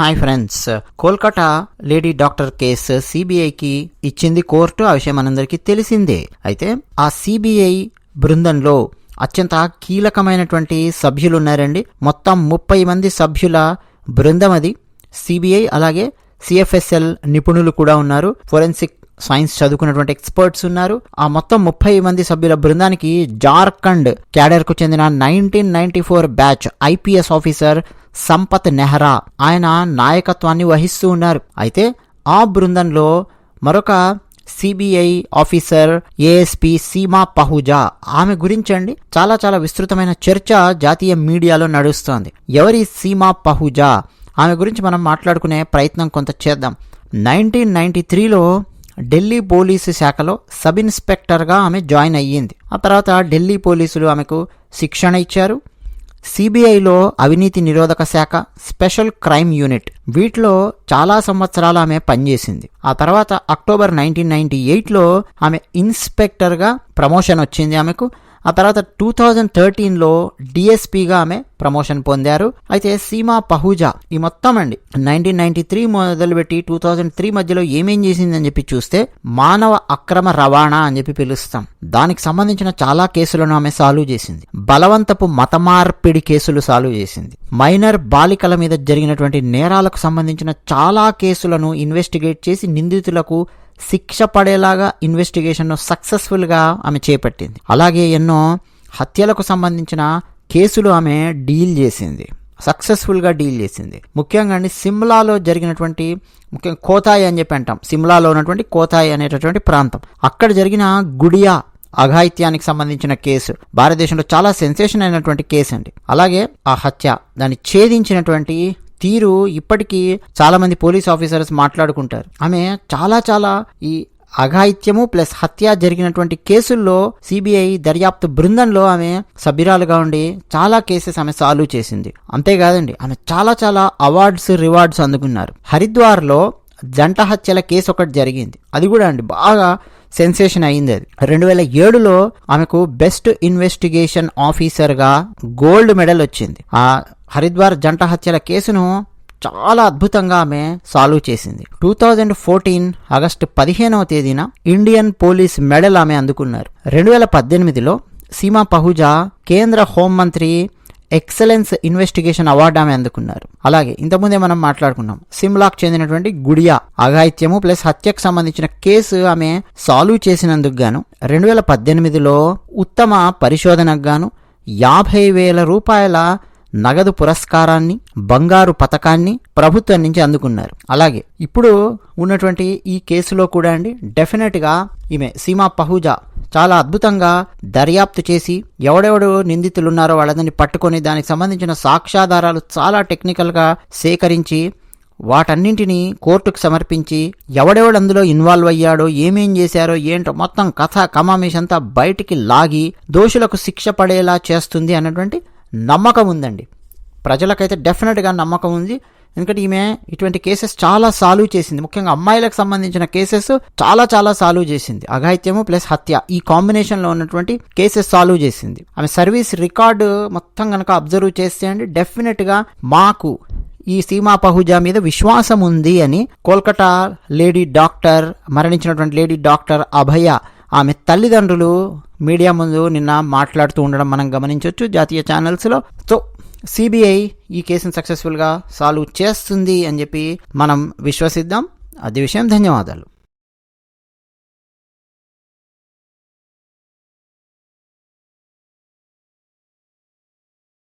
Hi friends. Kolkata lady doctor case సిబిఐకి ఇచ్చింది court. ఆ విషయం మనందరికీ తెలిసిందే. అయితే ఆ సిబిఐ బృందంలో అత్యంత కీలకమైనటువంటి సభ్యులు ఉన్నారండి మొత్తం ముప్పై మంది సభ్యుల బృందం అది. సిబిఐ అలాగే సిఎఫ్ఎస్ఎల్ నిపుణులు కూడా ఉన్నారు. ఫోరెన్సిక్ సైన్స్ చదువుకున్నటువంటి ఎక్స్పర్ట్స్ ఉన్నారు. ఆ మొత్తం ముప్పై మంది సభ్యుల బృందానికి జార్ఖండ్ క్యాడర్కు చెందిన nineteen ninety four batch IPS officer Sampat Nehra ఆయన నాయకత్వాన్ని వహిస్తూ ఉన్నారు. అయితే ఆ బృందంలో మరొక CBI officer ASP Seema Pahuja. ఆమె గురించండి చాలా చాలా విస్తృతమైన చర్చ జాతీయ మీడియాలో నడుస్తోంది. ఎవరి సీమా పహుజా? ఆమె గురించి మనం మాట్లాడుకునే ప్రయత్నం కొంత చేద్దాం. నైన్టీన్ నైన్టీ త్రీలో ఢిల్లీ పోలీసు శాఖలో సబ్ ఇన్స్పెక్టర్గా ఆమె జాయిన్ అయ్యింది. ఆ తర్వాత ఢిల్లీ పోలీసులు ఆమెకు శిక్షణ ఇచ్చారు. సిబిఐలో అవినీతి నిరోధక శాఖ స్పెషల్ క్రైమ్ యూనిట్ వీటిలో చాలా సంవత్సరాలు ఆమె పనిచేసింది. ఆ తర్వాత అక్టోబర్ నైన్టీన్ నైన్టీ ఎయిట్లో ఆమె ఇన్స్పెక్టర్గా ప్రమోషన్ వచ్చింది ఆమెకు. ఆ తర్వాత టూ థౌజండ్ థర్టీన్లో డిఎస్పీగా ఆమె ప్రమోషన్ పొందారు. అయితే సీమా పహూజా ఈ మొత్తం అండి నైన్టీన్ నైన్టీ త్రీ మొదలుపెట్టి టూ థౌజండ్ త్రీ మధ్యలో ఏమేం చేసిందని చెప్పి చూస్తే మానవ అక్రమ రవాణా అని చెప్పి పిలుస్తాం. దానికి సంబంధించిన చాలా కేసులను ఆమె సాల్వ్ చేసింది. బలవంతపు మత మార్పిడి కేసులు సాల్వ్ చేసింది. మైనర్ బాలికల మీద జరిగినటువంటి నేరాలకు సంబంధించిన చాలా కేసులను ఇన్వెస్టిగేట్ చేసి నిందితులకు శిక్ష పడేలాగా ఇన్వెస్టిగేషన్ను సక్సెస్ఫుల్గా ఆమె చేపట్టింది. అలాగే ఎన్నో హత్యలకు సంబంధించిన కేసులు ఆమె డీల్ చేసింది. సక్సెస్ఫుల్గా డీల్ చేసింది. ముఖ్యంగా అండి సిమ్లాలో జరిగినటువంటి ముఖ్యంగా కోతాయి అని చెప్పి అంటాం. సిమ్లాలో ఉన్నటువంటి కోతాయి అనేటటువంటి ప్రాంతం. అక్కడ జరిగిన గుడియా అఘాయిత్యానికి సంబంధించిన కేసు. భారతదేశంలో చాలా సెన్సేషన్ అయినటువంటి కేసు అండి. అలాగే ఆ హత్య దాన్ని ఛేదించినటువంటి తీరు ఇప్పటికీ చాలా మంది పోలీస్ ఆఫీసర్స్ మాట్లాడుకుంటారు. ఆమె చాలా చాలా ఈ అఘాయిత్యము ప్లస్ హత్య జరిగినటువంటి కేసుల్లో సిబిఐ దర్యాప్తు బృందంలో ఆమె సభ్యురాలుగా ఉండి చాలా కేసెస్ ఆమె సాల్వ్ చేసింది. అంతేకాదండి ఆమె చాలా చాలా అవార్డ్స్ రివార్డ్స్ అందుకున్నారు. హరిద్వార్లో జంట హత్యల కేసు ఒకటి జరిగింది. అది కూడా అండి బాగా సెన్సేషన్ అయింది అది. రెండు వేల ఏడులో ఆమెకు బెస్ట్ ఇన్వెస్టిగేషన్ ఆఫీసర్గా గోల్డ్ మెడల్ వచ్చింది. ఆ హరిద్వార్ జంట హత్యల కేసును చాలా అద్భుతంగా ఆమె సాల్వ్ చేసింది. టూ థౌజండ్ ఫోర్టీన్ ఆగస్టు పదిహేనవ తేదీన ఇండియన్ పోలీస్ మెడల్ ఆమె అందుకున్నారు. రెండు వేల పద్దెనిమిదిలో సీమా పహుజా కేంద్ర హోంమంత్రి ఎక్సలెన్స్ ఇన్వెస్టిగేషన్ అవార్డు ఆమె అందుకున్నారు. అలాగే ఇంతకుముందే మనం మాట్లాడుకున్నాం సిమ్లాకు చెందినటువంటి గుడియా అఘాయిత్యము ప్లస్ హత్యకు సంబంధించిన కేసు ఆమె సాల్వ్ చేసినందుకు గాను రెండు వేల పద్దెనిమిదిలో ఉత్తమ పరిశోధనకు గాను యాభై వేల రూపాయల నగదు పురస్కారాన్ని బంగారు పథకాన్ని ప్రభుత్వం నుంచి అందుకున్నారు. అలాగే ఇప్పుడు ఉన్నటువంటి ఈ కేసులో కూడా అండి డెఫినెట్గా ఈమె సీమా పహూజా చాలా అద్భుతంగా దర్యాప్తు చేసి ఎవడెవడు నిందితులున్నారో వాళ్ళని పట్టుకొని దానికి సంబంధించిన సాక్ష్యాధారాలు చాలా టెక్నికల్గా సేకరించి వాటన్నింటినీ కోర్టుకు సమర్పించి ఎవడెవడు అందులో ఇన్వాల్వ్ అయ్యాడో ఏమేం చేశారో ఏంటో మొత్తం కథ కమామేష్ అంతా బయటికి లాగి దోషులకు శిక్ష పడేలా చేస్తుంది అన్నటువంటి నమ్మకం ఉందండి. ప్రజలకైతే డెఫినెట్గా నమ్మకం ఉంది. ఎందుకంటే ఈమె ఇటువంటి కేసెస్ చాలా సాల్వ్ చేసింది. ముఖ్యంగా అమ్మాయిలకు సంబంధించిన కేసెస్ చాలా చాలా సాల్వ్ చేసింది. అఘాయిత్యము ప్లస్ హత్య ఈ కాంబినేషన్లో ఉన్నటువంటి కేసెస్ సాల్వ్ చేసింది. ఆమె సర్వీస్ రికార్డు మొత్తం కనుక అబ్జర్వ్ చేస్తే అండి డెఫినెట్గా మాకు ఈ సీమా పహుజా మీద విశ్వాసం ఉంది అని కోల్కతా లేడీ డాక్టర్ మరణించినటువంటి లేడీ డాక్టర్ అభయ ఆమె తల్లిదండ్రులు మీడియా ముందు నిన్న మాట్లాడుతూ ఉండడం మనం గమనించవచ్చు జాతీయ ఛానల్స్లో సో సిబిఐ ఈ కేసును సక్సెస్ఫుల్గా సాల్వ్ చేస్తుంది అని చెప్పి మనం విశ్వసిద్దాం. అది విషయం. ధన్యవాదాలు.